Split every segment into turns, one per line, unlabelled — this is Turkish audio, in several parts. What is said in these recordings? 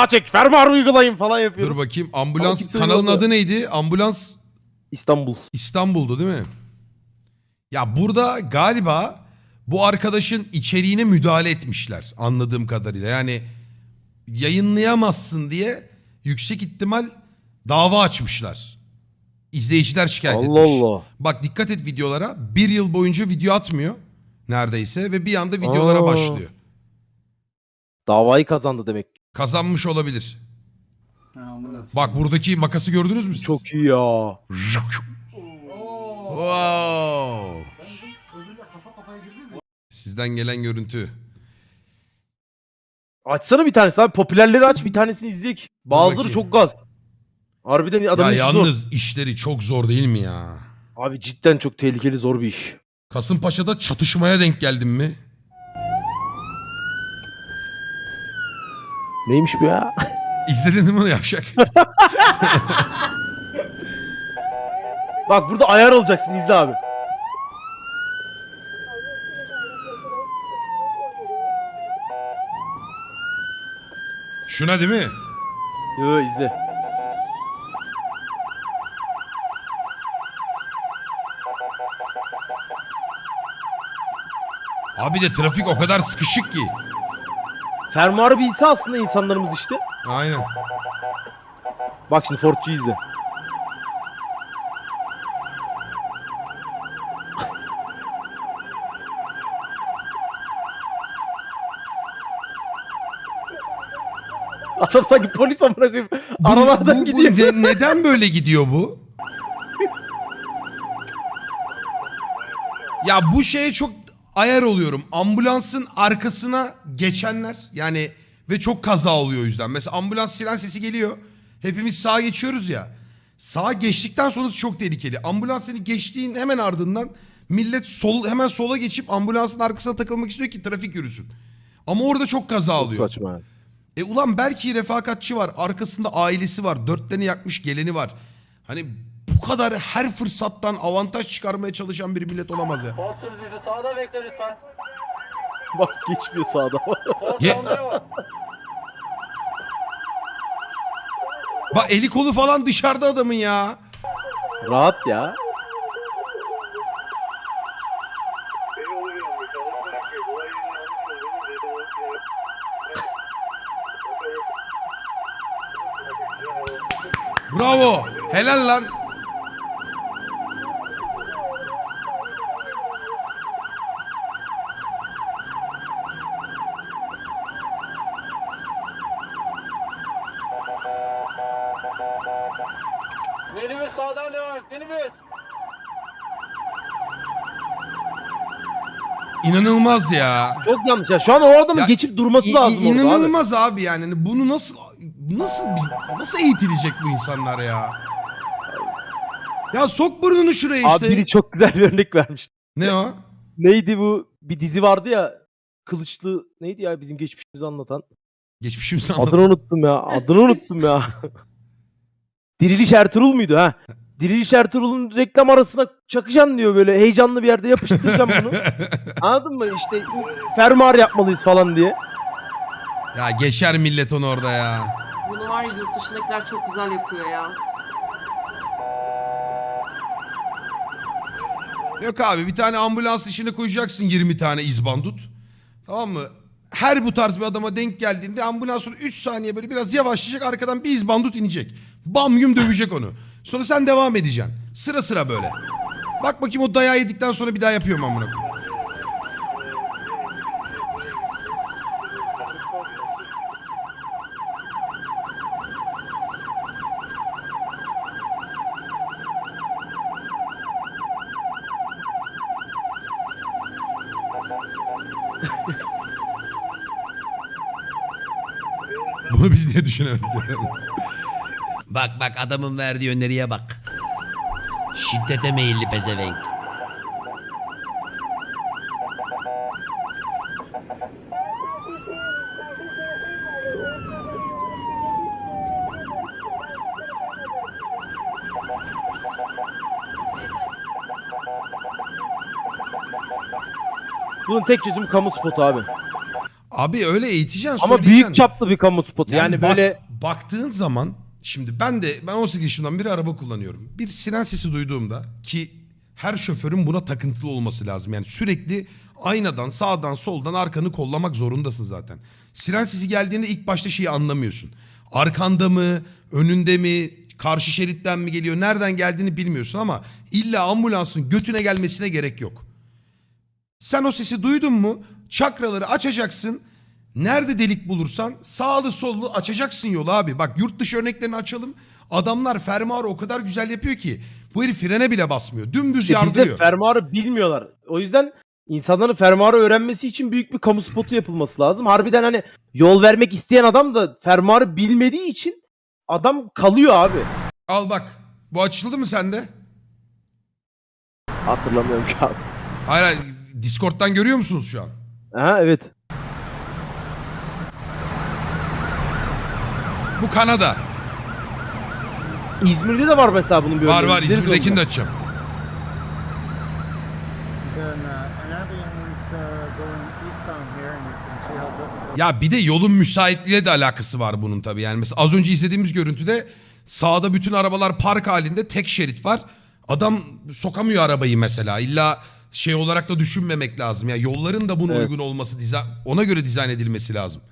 Sağ çek fermuar uygulayın falan
Dur
yapıyorum.
bakayım
Ama
ambulans
kimse
kanalın
uyguladı.
adı neydi? Ambulans
İstanbul.
İstanbul'du değil mi? Ya burada galiba bu arkadaşın içeriğine müdahale etmişler anladığım kadarıyla. Yani yayınlayamazsın diye yüksek ihtimal dava açmışlar. İzleyiciler şikayet
Allah
etmiş.
Allah.
Bak dikkat et videolara. Bir yıl boyunca video atmıyor neredeyse ve bir anda videolara
Aa.
başlıyor.
Davayı kazandı demek.
Kazanmış olabilir. Bak buradaki makası gördünüz mü siz?
Çok iyi ya.
Wow. Sizden gelen görüntü.
Açsana bir tanesi abi. Popülerleri aç bir tanesini izleyek. Bazıları
bakayım.
çok gaz. Harbiden
Ya
adamın işi zor.
yalnız işleri çok zor değil mi ya?
Abi cidden çok tehlikeli zor bir iş.
Kasımpaşa'da çatışmaya denk geldin mi?
Neymiş bu ya?
İzledin mi onu yapacak?
Bak burada ayar olacaksın izle abi.
Şuna değil mi?
Yo izle.
Abi de trafik o kadar sıkışık ki.
Fermuarı bilse aslında insanlarımız işte.
Aynen.
Bak şimdi Ford'cu izle. Adam sanki polis amına koyayım.
Bu,
Aralardan
bu- bu
gidiyor.
ne- neden böyle gidiyor bu? Ya bu şeye çok ayar oluyorum. Ambulansın arkasına geçenler yani ve çok kaza oluyor o yüzden. Mesela ambulans siren sesi geliyor. Hepimiz sağa geçiyoruz ya. Sağa geçtikten sonrası çok tehlikeli. Ambulans seni geçtiğin hemen ardından millet sol hemen sola geçip ambulansın arkasına takılmak istiyor ki trafik yürüsün. Ama orada çok kaza oluyor.
Saçma. yani.
E ulan belki refakatçi var. Arkasında ailesi var. Dörtlerini yakmış geleni var. Hani bu kadar her fırsattan avantaj çıkarmaya çalışan bir millet olamaz ya.
Sürücüsü sağda bekle lütfen.
Bak geçmiyor sağda.
Ye-. Bak eli kolu falan dışarıda adamın ya.
Rahat ya.
Bravo. Helal lan.
Minibüs sağdan devam et. Minibüs.
İnanılmaz ya.
Çok yanlış ya. Şu an o adamın
Ya,
geçip durması
İ-
lazım orada abi.
İnanılmaz abi. yani. Hani Bunu nasıl nasıl nasıl eğitilecek bu insanlar ya? Ya sok burnunu şuraya
Abi
işte.
biri çok güzel bir örnek vermiş.
Ne o?
Neydi bu? Bir dizi vardı ya. Kılıçlı neydi ya bizim geçmişimizi anlatan?
Geçmişimizi anlat.
Adını unuttum ya. Adını unuttum ya. Diriliş Ertuğrul muydu ha? Diriliş Ertuğrul'un reklam arasına çakacaksın diyor böyle heyecanlı bir yerde yapıştıracağım bunu. Anladın mı? İşte fermuar yapmalıyız falan diye.
ya geçer millet onu orada ya.
Bunu var ya yurt dışındakiler çok güzel yapıyor ya.
Yok abi bir tane ambulans içine koyacaksın 20 tane izbandut. Tamam mı? Her bu tarz bir adama denk geldiğinde ambulans sonra 3 saniye böyle biraz yavaşlayacak arkadan bir izbandut inecek. Bam yum dövecek onu. Sonra sen devam edeceksin. Sıra sıra böyle. Bak bakayım o dayağı yedikten sonra bir daha yapıyorum amına koyayım. Bunu biz niye düşünemedik?
Bak bak adamın verdiği öneriye bak. Şiddete meyilli pezevenk.
Bunun tek çözümü kamu spotu abi.
Abi öyle eğiteceksin
Ama
söyleyeceksin.
büyük çaplı bir kamu spotu. Yani,
bak-
böyle
baktığın zaman şimdi ben de ben 18 yaşından beri araba kullanıyorum. Bir siren sesi duyduğumda ki her şoförün buna takıntılı olması lazım. Yani sürekli aynadan, sağdan, soldan arkanı kollamak zorundasın zaten. Siren sesi geldiğinde ilk başta şeyi anlamıyorsun. Arkanda mı, önünde mi, karşı şeritten mi geliyor, nereden geldiğini bilmiyorsun ama illa ambulansın götüne gelmesine gerek yok. Sen o sesi duydun mu? Çakraları açacaksın. Nerede delik bulursan sağlı sollu açacaksın yolu abi. Bak yurt dışı örneklerini açalım. Adamlar fermuarı o kadar güzel yapıyor ki bu herif frene bile basmıyor. Dümdüz
bizde
yardırıyor.
fermuarı bilmiyorlar. O yüzden insanların fermuarı öğrenmesi için büyük bir kamu spotu yapılması lazım. Harbiden hani yol vermek isteyen adam da fermuarı bilmediği için adam kalıyor abi.
Al bak. Bu açıldı mı sende?
Hatırlamıyorum ki abi.
Hayır, hayır. Discord'dan görüyor musunuz şu an?
Aha evet.
Bu Kanada.
İzmir'de de var mesela bunun bir
Var
örneği.
var İzmir'dekini de açacağım.
Then uh, an ambulance uh, going eastbound here, and you can see how difficult.
Ya bir de yolun müsaitliğiyle de alakası var bunun tabii. Yani mesela az önce izlediğimiz görüntüde sağda bütün arabalar park halinde tek şerit var. Adam sokamıyor arabayı mesela. İlla şey olarak da düşünmemek lazım. Ya yolların da buna
Evet.
uygun olması, diza- ona göre dizayn edilmesi lazım.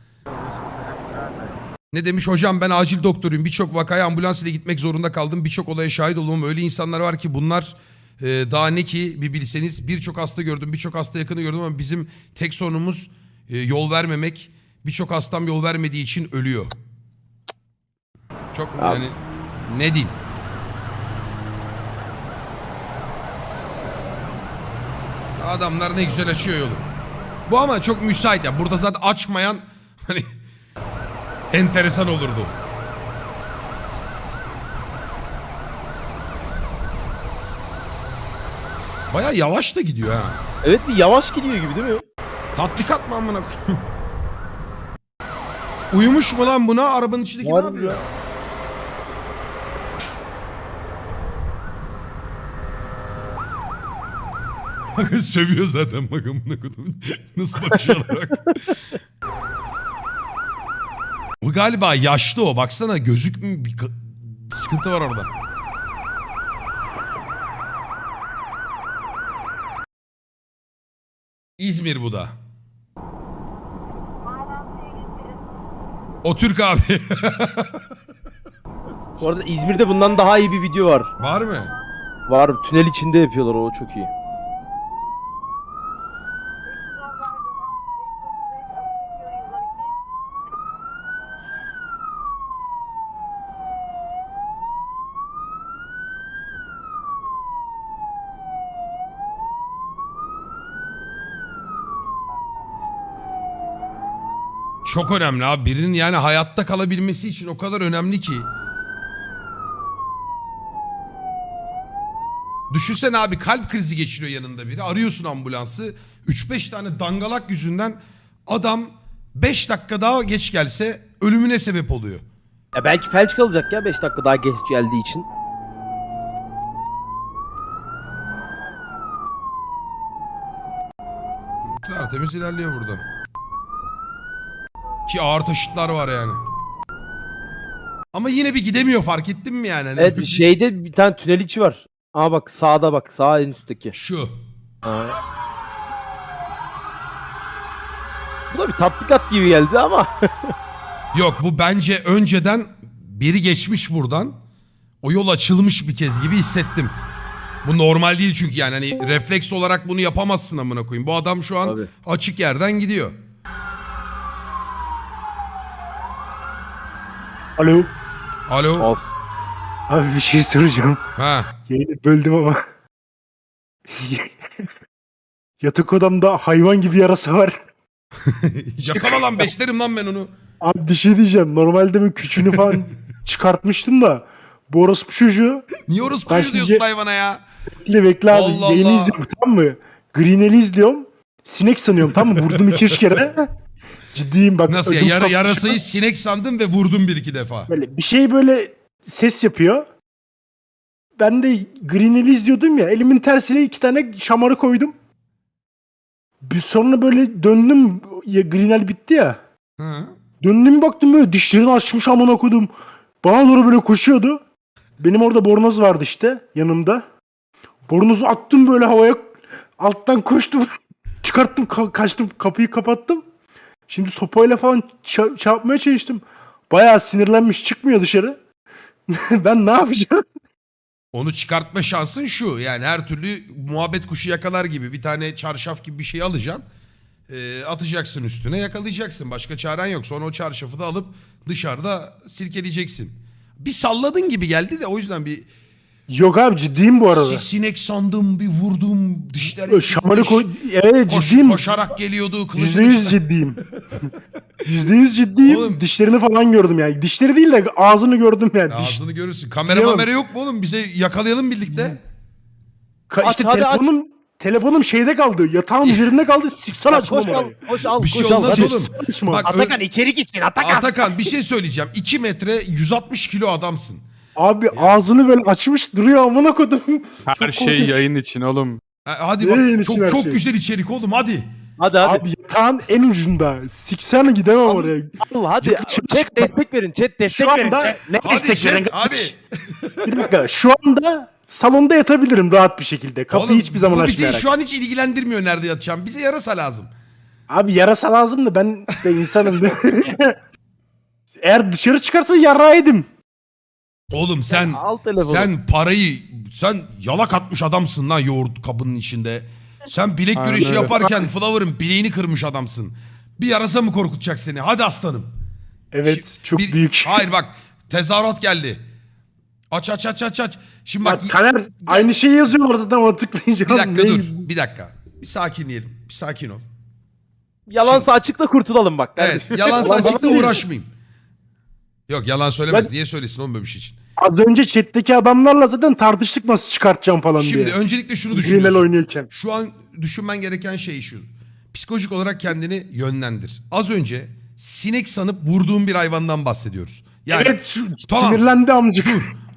Ne demiş hocam ben acil doktoruyum. Birçok vakaya ambulans ile gitmek zorunda kaldım. Birçok olaya şahit oldum. Öyle insanlar var ki bunlar e, daha ne ki bir bilseniz. Birçok hasta gördüm. Birçok hasta yakını gördüm ama bizim tek sorunumuz e, yol vermemek. Birçok hastam yol vermediği için ölüyor. Çok yani ne diyeyim. Adamlar ne güzel açıyor yolu. Bu ama çok müsait ya. Burada zaten açmayan hani enteresan olurdu. Baya yavaş da gidiyor ha.
Evet bir yavaş gidiyor gibi değil mi?
Tatbikat mı amına koyayım? Uyumuş mu lan buna? Arabanın içindeki ne
Harbi
yapıyor?
ya.
Bakın sövüyor zaten bak amına koyayım. Nasıl bakışıyorlar Bu galiba yaşlı o. Baksana gözük mü? Bir sıkıntı var orada. İzmir bu da. O Türk abi.
Bu arada İzmir'de bundan daha iyi bir video var.
var mı?
Var tünel içinde yapıyorlar o çok iyi.
Çok önemli abi. Birinin yani hayatta kalabilmesi için o kadar önemli ki. Düşünsene abi kalp krizi geçiriyor yanında biri. Arıyorsun ambulansı. 3-5 tane dangalak yüzünden adam 5 dakika daha geç gelse ölümüne sebep oluyor.
Ya belki felç kalacak ya 5 dakika daha geç geldiği için.
Tertemiz ilerliyor burada. Ki ağır taşıtlar var yani. Ama yine bir gidemiyor fark ettin mi yani? Hani
Evet şeyde bir tane tünel içi var. Aa bak sağda bak sağ en üstteki.
Şu.
Bu da bir tatbikat gibi geldi ama.
Yok bu bence önceden biri geçmiş buradan. O yol açılmış bir kez gibi hissettim. Bu normal değil çünkü yani hani refleks olarak bunu yapamazsın amına koyayım. Bu adam şu an
Tabii.
açık yerden gidiyor.
Alo.
Alo.
Az.
Abi bir şey soracağım.
Ha.
Yayını böldüm ama. Yatak odamda hayvan gibi yarası var.
Yakala lan beslerim lan ben onu.
Abi bir şey diyeceğim. Normalde ben küçüğünü falan çıkartmıştım da. Bu orospu çocuğu.
Niye orospu çocuğu
şimdi-
diyorsun hayvana ya?
Bekle bekle abi.
Allah
Yayını
Allah.
izliyorum tamam mı? Greenel'i izliyorum. Sinek sanıyorum tamam mı? Vurdum iki üç kere. Ciddiyim bak.
Nasıl ya?
ödüm
Yara,
koptu.
yarasayı sinek sandım ve vurdum bir iki defa.
Böyle bir şey böyle ses yapıyor. Ben de Greenel'i izliyordum ya. Elimin tersiyle iki tane şamarı koydum. Bir sonra böyle döndüm. Ya Greenel bitti ya.
Hı.
Döndüm baktım böyle dişlerini açmış amına koydum. Bana doğru böyle koşuyordu. Benim orada bornoz vardı işte yanımda. Bornozu attım böyle havaya. Alttan koştum. Çıkarttım ka- kaçtım kapıyı kapattım. Şimdi sopayla falan ça- çarpmaya çalıştım. Bayağı sinirlenmiş çıkmıyor dışarı. ben ne yapacağım?
Onu çıkartma şansın şu. Yani her türlü muhabbet kuşu yakalar gibi bir tane çarşaf gibi bir şey alacaksın. Ee, atacaksın üstüne yakalayacaksın. Başka çaren yok. Sonra o çarşafı da alıp dışarıda silkeleyeceksin. Bir salladın gibi geldi de o yüzden bir
Yok abi ciddiyim bu arada.
si- sinek sandım bir vurdum dişler ekşitmiş.
koy... Evet
Koş-
ciddiyim.
koşarak geliyordu
Yüzde
kılıcını
yüz ciddiyim. Yüzde yüz ciddiyim.
Oğlum-
Dişlerini falan gördüm yani. Dişleri değil de ağzını gördüm yani. Diş-
Ağzını görürsün. Kamera mamera yok mu oğlum? Bize yakalayalım birlikte.
Ka-
Aç,
işte
hadi aç.
telefonum, telefonum şeyde kaldı. Yatağın üzerinde kaldı. Siksen açmam
Koş al,
orayı.
koş al,
Bir şey
koş al.
olmaz
hadi.
oğlum.
Açma.
Bak,
Atakan içerik için Atakan.
Atakan bir şey söyleyeceğim. 2 metre 160 kilo adamsın.
Abi ağzını böyle açmış duruyor amına kodum.
Her
Çok
şey
korkunç.
yayın için oğlum.
Ha, Hadi
yayın
bak
için
çok
her
çok
şey?
güzel içerik oğlum hadi.
Hadi hadi.
Abi yatağın en ucunda. Siksen gidemem oraya.
Al, hadi. Chat destek verin. Chat destek
Şu
verin.
anda
chat.
ne
Hadi
destek verin?
hadi.
Bir dakika. Şu anda salonda yatabilirim rahat bir şekilde. Kapıyı
Oğlum,
hiçbir zaman
bu bizi
açmayarak.
şu an hiç ilgilendirmiyor nerede yatacağım. Bize yarasa lazım.
Abi yarasa lazım da ben de insanım. Eğer dışarı çıkarsa yara yedim.
Oğlum sen
Al telefonu.
sen parayı sen yalak atmış adamsın lan yoğurt kabının içinde. Sen bilek
Aynen
güreşi
öyle.
yaparken Flower'ın bileğini kırmış adamsın. Bir yarasa mı korkutacak seni? Hadi aslanım.
Evet çok
bir-
büyük.
Hayır bak tezahürat geldi. Aç aç aç aç aç. Şimdi bak
Bak Taner aynı şeyi yazıyorlar zaten ona
bir
tıklayacağım.
dakika
Ne-
dur. Bir dakika. Bir sakinleyelim. Bir sakin ol.
Yalansa açık da kurtulalım bak.
Evet
kardeşim.
yalan
Ulan
saçıkla
bana değil.
uğraşmayayım. Yok yalan söylemez.
Ben-
Niye söylesin oğlum böyle bir şey için?
Az önce chat'teki adamlarla zaten tartıştık nasıl çıkartacağım falan
Şimdi
diye.
öncelikle şunu
Gmail
düşünüyorsun.
oynuyorken.
Şu an düşünmen gereken şey şu. Psikolojik olarak kendini yönlendir. Az önce sinek sanıp vurduğun bir hayvandan bahsediyoruz. Yani
evet şu-
Tamam.
sinirlendi amcık.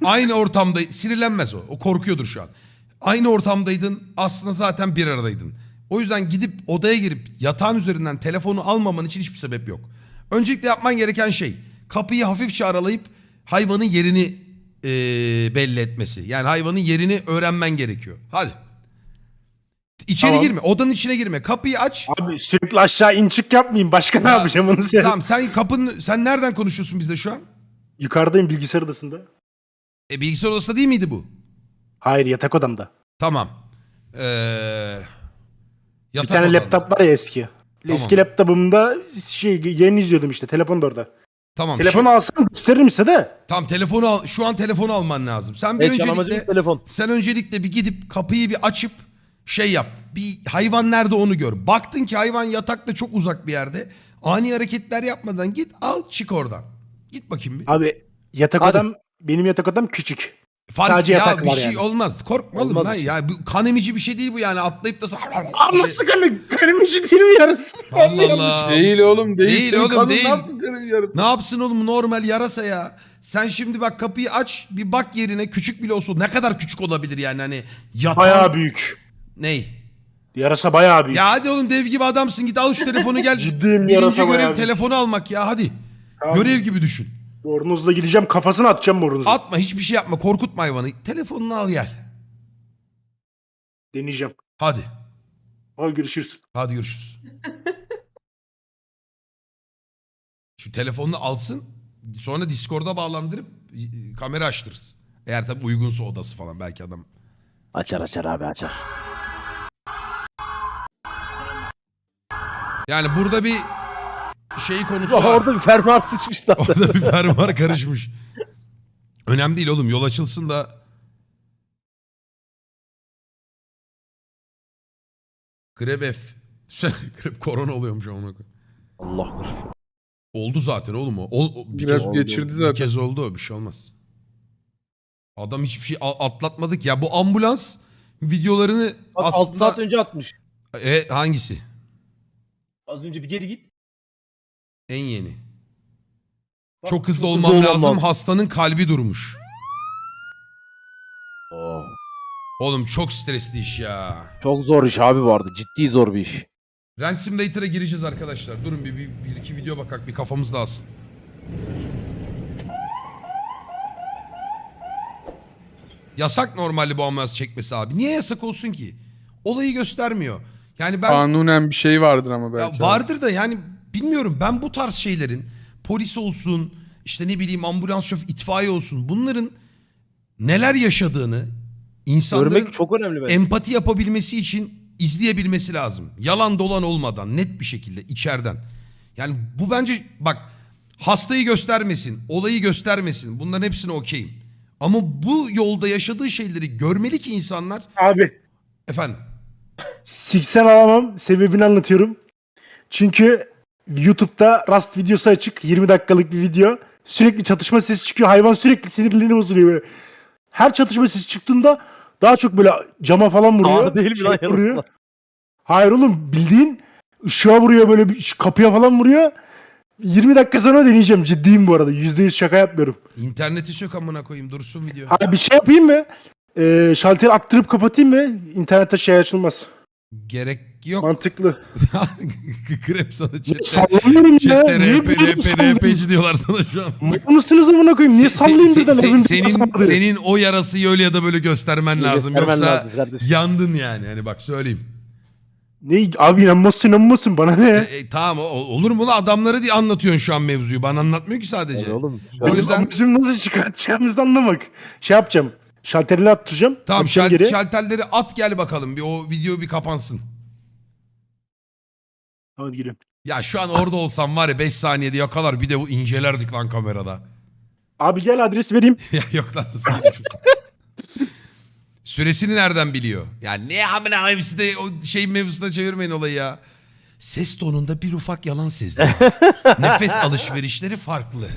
aynı ortamda sinirlenmez o. O korkuyordur şu an. Aynı ortamdaydın aslında zaten bir aradaydın. O yüzden gidip odaya girip yatağın üzerinden telefonu almaman için hiçbir sebep yok. Öncelikle yapman gereken şey kapıyı hafifçe aralayıp hayvanın yerini eee, belli etmesi. Yani hayvanın yerini öğrenmen gerekiyor. Hadi. İçeri
Tamam.
girme. Odanın içine girme. Kapıyı aç.
Abi sürekli aşağı in çık yapmayayım. Başka ne
Ya,
yapacağım onu söyle.
Tamam sen kapının sen nereden konuşuyorsun bizle şu an?
Yukarıdayım bilgisayar odasında.
E bilgisayar odasında değil miydi bu?
Hayır yatak odamda.
Tamam. Ee,
Bir
yatak
tane
odanda.
laptop var ya eski.
Tamam.
Eski laptopumda şey yayın izliyordum işte. Telefon da orada.
Tamam.
Telefonu
şu-
alsam gösteririm size de.
Tamam telefonu al. Şu an telefonu alman lazım. Sen bir
Evet,
öncelikle
telefon.
sen öncelikle bir gidip kapıyı bir açıp şey yap. Bir hayvan nerede onu gör. Baktın ki hayvan yatakta çok uzak bir yerde. Ani hareketler yapmadan git al çık oradan. Git bakayım bir.
Abi yatak
Hadi.
odam benim yatak odam küçük.
Fark
sadece
ya
yatak
bir
var
şey
yani.
olmaz. Korkma oğlum
Olmaz
lan. Ya bu kan emici bir şey değil bu yani. Atlayıp da
Aa nasıl kanı? Kanım işi değil mi yarısı?
Allah Allah.
Değil oğlum değil.
Değil
Senin
oğlum,
kanın
değil.
Nasıl kanın yarısı?
Ne yapsın oğlum normal yarasa ya. Sen şimdi bak kapıyı aç bir bak yerine küçük bile olsun. Ne kadar küçük olabilir yani hani yatağın...
Bayağı büyük.
Ney?
Yarasa bayağı büyük.
Ya hadi oğlum dev gibi adamsın git al şu telefonu gel.
Ciddiyim
Birinci
yarasa bayağı
görev
büyük.
telefonu almak ya hadi.
Tamam.
Görev gibi düşün.
Bornozla gideceğim kafasına atacağım bornozu.
Atma hiçbir şey yapma korkutma hayvanı. Telefonunu al gel.
Deneyeceğim.
Hadi.
Hadi görüşürüz.
Hadi görüşürüz. Şu telefonunu alsın. Sonra Discord'a bağlandırıp e, kamera açtırırız. Eğer tabii uygunsa odası falan belki adam.
Açar açar abi açar.
Yani burada bir şey konusu var.
orada bir fermuar sıçmış zaten.
Orada bir fermuar karışmış. Önemli değil oğlum yol açılsın da. Greb F. Greb korona oluyormuş ona.
Allah korusun.
Oldu zaten oğlum o. Ol- o- bir
Biraz
kez,
geçirdi
bir
zaten.
kez oldu bir şey olmaz. Adam hiçbir şey a- atlatmadık ya. Bu ambulans videolarını
Bak 6
aslında...
saat önce atmış.
E, hangisi?
Az önce bir geri git.
En yeni.
Bak,
Çok hızlı
çok
olmam
hızlı
lazım.
olmam
Hastanın kalbi durmuş.
Oo.
Oğlum çok stresli iş ya.
Çok zor iş abi arada. Ciddi zor bir iş.
Ransom Simulator'a gireceğiz arkadaşlar. Durun bir, bir, bir iki video bakak bir kafamız dağılsın. Yasak normalde bu ambulans çekmesi abi. Niye yasak olsun ki? Olayı göstermiyor. Yani ben
Kanunen bir şey vardır ama
ya
belki.
vardır da yani bilmiyorum ben bu tarz şeylerin polis olsun işte ne bileyim ambulans şoförü itfaiye olsun bunların neler yaşadığını insanların
Görmek çok önemli bence.
empati yapabilmesi için izleyebilmesi lazım. Yalan dolan olmadan net bir şekilde içeriden. Yani bu bence bak hastayı göstermesin, olayı göstermesin. Bunların hepsine okeyim. Ama bu yolda yaşadığı şeyleri görmeli ki insanlar
Abi
efendim
siksen alamam sebebini anlatıyorum. Çünkü YouTube'da Rust videosu açık 20 dakikalık bir video. Sürekli çatışma sesi çıkıyor. Hayvan sürekli sinirlerini bozuluyor böyle. Her çatışma sesi çıktığında daha çok böyle cama falan vuruyor.
Ağır değil mi lan
şey vuruyor.
yarısına?
Hayır oğlum bildiğin ışığa vuruyor böyle bir kapıya falan vuruyor. 20 dakika sonra deneyeceğim. Ciddiyim bu arada. %100 şaka yapmıyorum.
interneti sök amına koyayım dursun video.
Abi bir şey yapayım mı? Ee, şalteri attırıp kapatayım mı? İnternette şey açılmaz.
Gerek yok.
Mantıklı.
Krep sana chatte.
Sallamıyorum ya.
Chatte
Niye
RP,
böyle
RP? RP'ci diyorlar sana şu an.
Mal mısınız amına koyayım? Niye sallayayım birden?
se-
Evimde
senin, senin o yarasıyı öyle ya da böyle göstermen lazım.
Göstermen
Yoksa
lazım kardeşim.
yandın yani. Hani bak söyleyeyim.
Ne abi inanmazsın inanmazsın bana ne?
E, e, tamam o- olur mu lan adamları diye anlatıyorsun şu an mevzuyu. Bana anlatmıyor ki sadece.
Yani oğlum.
O yüzden
Amacım nasıl çıkartacağımızı anlamak. Şey yapacağım. Şalterini attıracağım.
tamam şal-
geri.
şalterleri at gel bakalım. Bir o video bir kapansın.
Hadi girelim.
Ya şu an orada olsam var ya 5 saniyede yakalar bir de bu incelerdik lan kamerada.
Abi gel adres vereyim.
ya yok lan nasıl? Süresini nereden biliyor? Ya ne amına koyayım siz de o şey mevzusuna çevirmeyin olayı ya. Ses tonunda bir ufak yalan sezdim. Nefes alışverişleri farklı.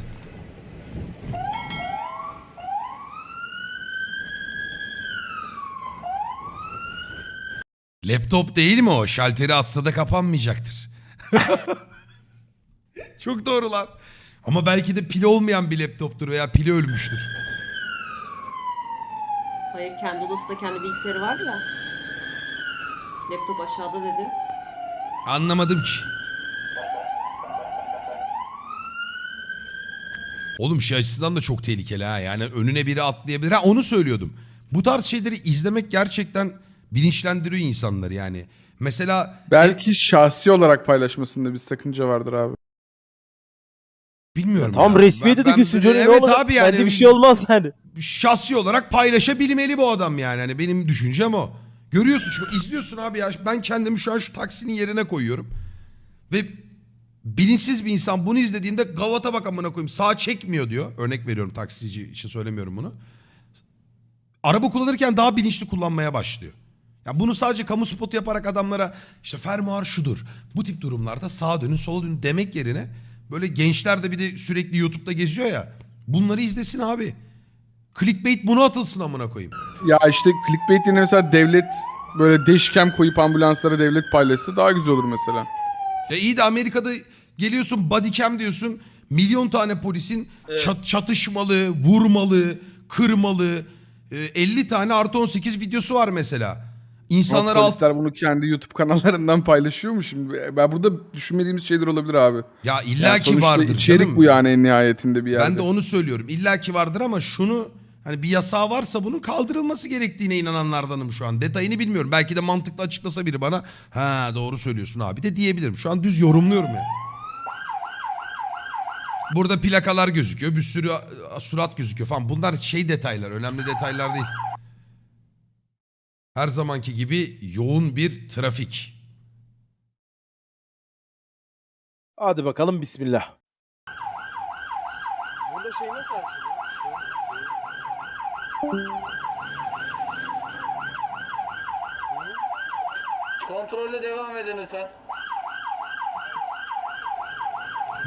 Laptop değil mi o? Şalteri atsa da kapanmayacaktır. Çok doğru lan. Ama belki de pili olmayan bir laptoptur veya pili ölmüştür.
Hayır kendi odasında kendi bilgisayarı var ya. Laptop aşağıda dedi.
Anlamadım ki. Oğlum şey açısından da çok tehlikeli ha. Yani önüne biri atlayabilir. Ha onu söylüyordum. Bu tarz şeyleri izlemek gerçekten bilinçlendiriyor insanları yani. Mesela
Belki şahsi olarak paylaşmasında bir sakınca vardır abi.
bilmiyorum.
Tam
ya.
resmiyete
Ben-
de
ben
gülsün
böyle-
canım. ne
Evet
olacak?
abi yani.
Bence bir şey olmaz yani.
şahsi olarak paylaşabilmeli bu adam yani. Hani benim düşüncem o. Görüyorsun çünkü izliyorsun abi ya. Ben kendimi şu an şu taksinin yerine koyuyorum. Ve bilinçsiz bir insan bunu izlediğinde gavata bak amına koyayım sağ çekmiyor diyor. Örnek veriyorum taksici için söylemiyorum bunu. Araba kullanırken daha bilinçli kullanmaya başlıyor. Ya bunu sadece kamu spotu yaparak adamlara işte fermuar şudur. Bu tip durumlarda sağa dönün sola dönün demek yerine böyle gençler de bir de sürekli YouTube'da geziyor ya. Bunları izlesin abi. Clickbait bunu atılsın amına koyayım.
Ya işte clickbait yerine mesela devlet böyle dashcam koyup ambulanslara devlet paylaşsa daha güzel olur mesela.
E iyi de Amerika'da geliyorsun bodycam diyorsun. Milyon tane polisin çat- çatışmalı, vurmalı, kırmalı. e, 50 tane artı 18 videosu var mesela. İnsanlar alt...
polisler bunu kendi YouTube kanallarından paylaşıyor mu şimdi? Ben burada düşünmediğimiz şeyler olabilir abi.
Ya
Yani
illaki
sonuçta
vardır
içerik
canım.
bu yani en nihayetinde bir yerde.
Ben de onu söylüyorum. İlla ki vardır ama şunu hani bir yasağı varsa bunun kaldırılması gerektiğine inananlardanım şu an. Detayını bilmiyorum. Belki de mantıklı açıklasa biri bana ha doğru söylüyorsun abi de diyebilirim. Şu an düz yorumluyorum ya. Burada plakalar gözüküyor. Bir sürü surat gözüküyor falan. Bunlar şey detaylar. Önemli detaylar değil. Her zamanki gibi yoğun bir trafik.
Hadi bakalım bismillah.
Kontrolle devam edin lütfen.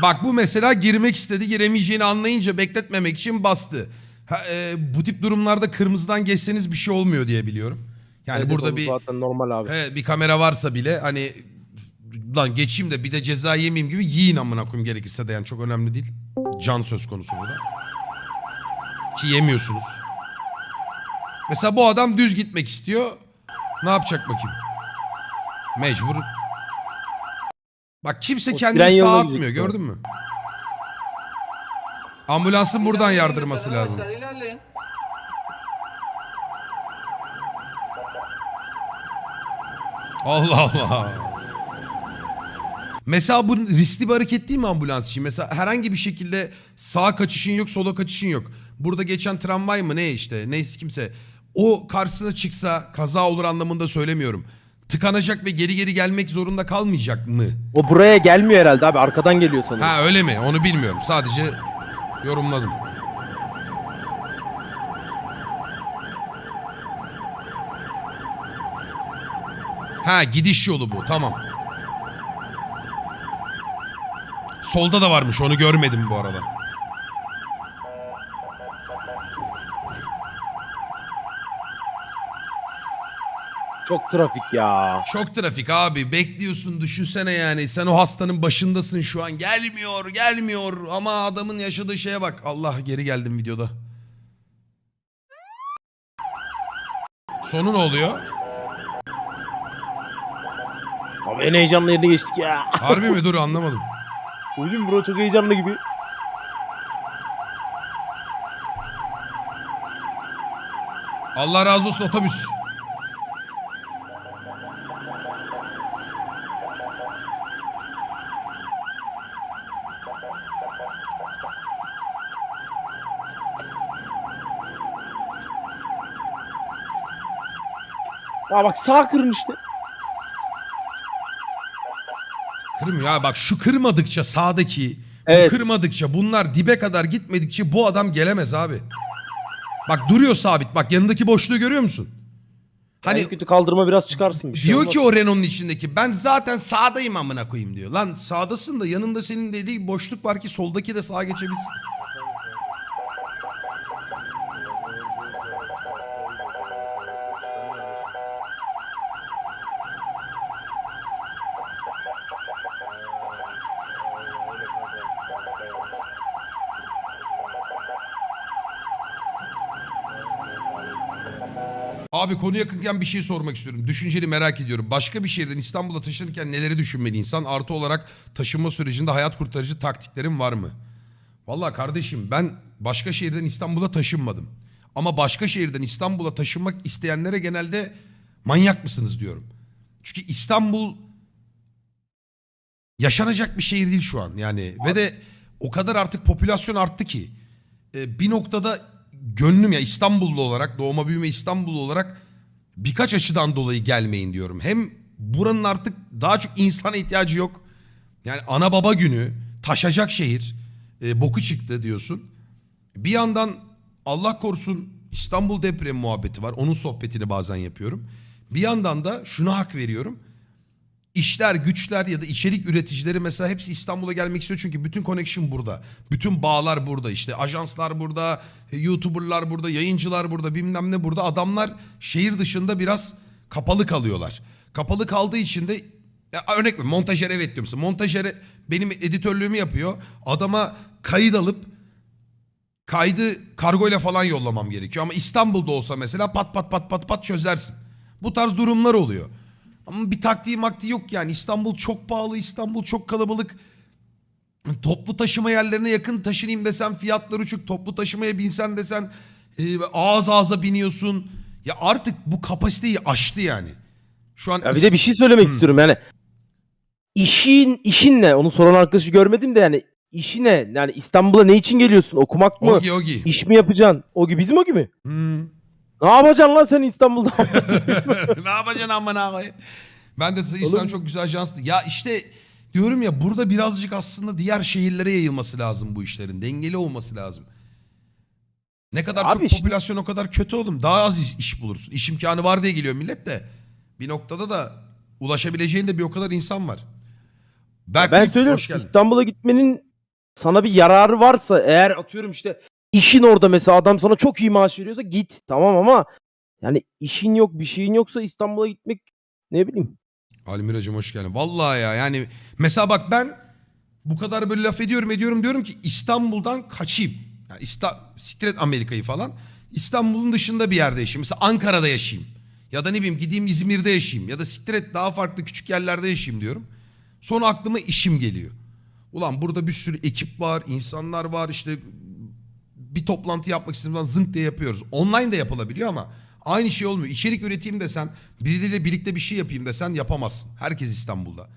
Bak bu mesela girmek istedi giremeyeceğini anlayınca bekletmemek için bastı. Ha, e, bu tip durumlarda kırmızıdan geçseniz bir şey olmuyor diye biliyorum. Yani
Evet,
burada bir
zaten normal abi.
he, bir kamera varsa bile hani lan geçeyim de bir de ceza yemeyeyim gibi yiyin amına koyayım gerekirse de yani çok önemli değil. Can söz konusu burada. Ki yemiyorsunuz. Mesela bu adam düz gitmek istiyor. Ne yapacak bakayım? Mecbur Bak kimse
O
kendini sağa
yoluna
atmıyor
gidecek
gördün mü? Ambulansın buradan yardırması lazım.
arkadaşlar, ilerleyin.
Allah Allah. Mesela bu riskli bir hareket değil mi ambulans için? Mesela herhangi bir şekilde sağa kaçışın yok, sola kaçışın yok. Burada geçen tramvay mı ne işte neyse kimse. O karşısına çıksa kaza olur anlamında söylemiyorum. Tıkanacak ve geri geri gelmek zorunda kalmayacak mı?
O buraya gelmiyor herhalde abi. Arkadan geliyor sanırım.
Ha öyle mi? Onu bilmiyorum. Sadece yorumladım. Ha gidiş yolu bu. Tamam. Solda da varmış. Onu görmedim bu arada.
Çok trafik ya.
Çok trafik abi. Bekliyorsun düşünsene yani. Sen o hastanın başındasın şu an. Gelmiyor, gelmiyor. Ama adamın yaşadığı şeye bak. Allah geri geldim videoda. Sonu ne oluyor?
Abi en heyecanlı yerine geçtik ya.
Harbi mi? Dur anlamadım.
Bugün bro çok heyecanlı gibi.
Allah razı olsun otobüs.
Aa bak sağ kırın işte.
Kırmıyor ha bak şu kırmadıkça sağdaki bu
Evet.
kırmadıkça bunlar dibe kadar gitmedikçe bu adam gelemez abi. Bak duruyor sabit bak yanındaki boşluğu görüyor musun?
Hani
Hani
kötü kaldırma biraz çıkarsın bir şey
diyor
olmaz.
ki o Renault'un içindeki ben zaten sağdayım amına koyayım diyor. Lan sağdasın da yanında senin dediği boşluk var ki soldaki de sağa geçebilsin. Abi konu yakınken bir şey sormak istiyorum. Düşünceli merak ediyorum. Başka bir şehirden İstanbul'a taşınırken neleri düşünmeli insan? Artı olarak taşınma sürecinde hayat kurtarıcı taktiklerin var mı? Vallahi kardeşim ben başka şehirden İstanbul'a taşınmadım. Ama başka şehirden İstanbul'a taşınmak isteyenlere genelde manyak mısınız diyorum. Çünkü İstanbul yaşanacak bir şehir değil şu an yani. Ve de o kadar artık popülasyon arttı ki. e, bir noktada gönlüm ya İstanbullu olarak doğma büyüme İstanbullu olarak birkaç açıdan dolayı gelmeyin diyorum. Hem buranın artık daha çok insana ihtiyacı yok. Yani ana baba günü taşacak şehir e, boku çıktı diyorsun. Bir yandan Allah korusun İstanbul depremi muhabbeti var. Onun sohbetini bazen yapıyorum. Bir yandan da şuna hak veriyorum. İşler, güçler ya da içerik üreticileri mesela hepsi İstanbul'a gelmek istiyor çünkü bütün connection burada. Bütün bağlar burada işte ajanslar burada, YouTuber'lar burada, yayıncılar burada, bilmem ne burada. Adamlar şehir dışında biraz kapalı kalıyorlar. Kapalı kaldığı için de ya örnek mi montajer evet diyor musun? Montajere benim editörlüğümü yapıyor. Adama kayıt alıp kaydı kargoyla falan yollamam gerekiyor. Ama İstanbul'da olsa mesela pat pat pat pat pat çözersin. Bu tarz durumlar oluyor. Ama bir taktiği maktiği yok yani. İstanbul çok pahalı, İstanbul çok kalabalık. Toplu taşıma yerlerine yakın taşınayım desen fiyatlar uçuk. Toplu taşımaya binsen desen e, ağız ağza biniyorsun. Ya artık bu kapasiteyi aştı yani. Şu an
Ya bir de bir şey söylemek
Hı.
istiyorum yani. İşin işin ne? Onu soran arkadaşı görmedim de yani işi ne? Yani İstanbul'a ne için geliyorsun? Okumak mı?
Ogi Ogi.
İş mi yapacaksın? O gibi bizim o gibi.
Hmm.
Ne yapacaksın lan sen İstanbul'da?
ne yapacaksın amına koyayım? Ben de
Oğlum-
çok güzel ajanstı. Ya işte diyorum ya burada birazcık aslında diğer şehirlere yayılması lazım bu işlerin. Dengeli olması lazım. Ne kadar
Abi
çok
işte-
popülasyon o kadar kötü oğlum. Daha az iş, iş bulursun. İş imkanı var diye geliyor millet de. Bir noktada da ulaşabileceğin de bir o kadar insan var. Berk
ben söylüyorum
geldin.
İstanbul'a gitmenin sana bir yararı varsa eğer atıyorum işte işin orada mesela adam sana çok iyi maaş veriyorsa git tamam ama yani işin yok bir şeyin yoksa İstanbul'a gitmek ne bileyim.
Almiracım hoş geldin. Vallahi ya yani mesela bak ben bu kadar böyle laf ediyorum ediyorum diyorum ki İstanbul'dan kaçayım. Yani İsta siktir Amerika'yı falan. İstanbul'un dışında bir yerde yaşayayım. Mesela Ankara'da yaşayayım. Ya da ne bileyim gideyim İzmir'de yaşayayım. Ya da siktir daha farklı küçük yerlerde yaşayayım diyorum. Sonra aklıma işim geliyor. Ulan burada bir sürü ekip var, insanlar var işte bir toplantı yapmak istediğim zaman zınk diye yapıyoruz. Online de yapılabiliyor ama aynı şey olmuyor. İçerik üreteyim desen, birileriyle birlikte bir şey yapayım desen yapamazsın. Herkes İstanbul'da.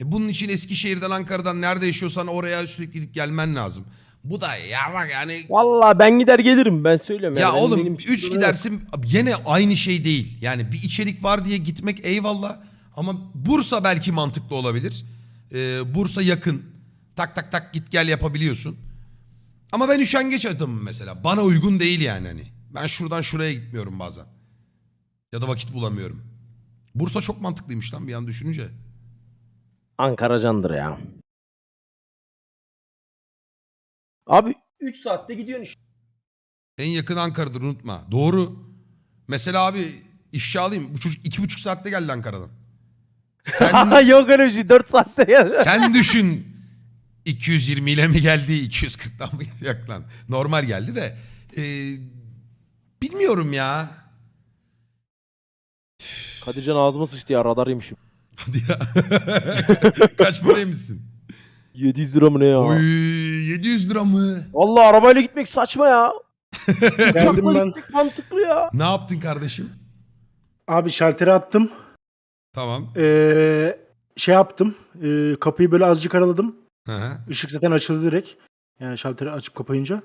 E bunun için Eskişehir'den, Ankara'dan nerede yaşıyorsan oraya sürekli gidip gelmen lazım. Bu da yarrak yani
Vallahi ben gider gelirim ben söylüyorum.
ya.
Benim-
oğlum
benim
3
için
gidersin gene aynı şey değil. Yani bir içerik var diye gitmek eyvallah. Ama Bursa belki mantıklı olabilir. Ee, Bursa yakın. Tak tak tak git gel yapabiliyorsun. Ama ben üşengeç adamım mesela. Bana uygun değil yani hani. Ben şuradan şuraya gitmiyorum bazen. Ya da vakit bulamıyorum. Bursa çok mantıklıymış lan bir an düşününce.
Ankara candır ya. Abi 3 saatte gidiyorsun işte.
En yakın Ankara'dır unutma. Doğru. Mesela abi ifşa alayım. Bu çocuk iki buçuk saatte geldi Ankara'dan. Sen
Yok öyle bir şey 4 saatte geldi.
Sen düşün 220 ile mi geldi 240'dan mı geldi? Yok lan normal geldi de Ee, bilmiyorum ya.
Kadircan ağzıma sıçtı ya radarıymışım.
Hadi ya. Kaç paraymışsın?
700 lira mı ne ya?
Oy 700 lira mı?
Vallahi arabayla gitmek saçma ya.
Geldim
Uçakla
ben.
gitmek mantıklı ya.
Ne yaptın kardeşim?
Abi şaltere attım.
Tamam.
Ee, şey yaptım. Ee, kapıyı böyle azıcık araladım.
Hı hı.
Işık zaten açıldı direkt. Yani şalteri açıp kapayınca.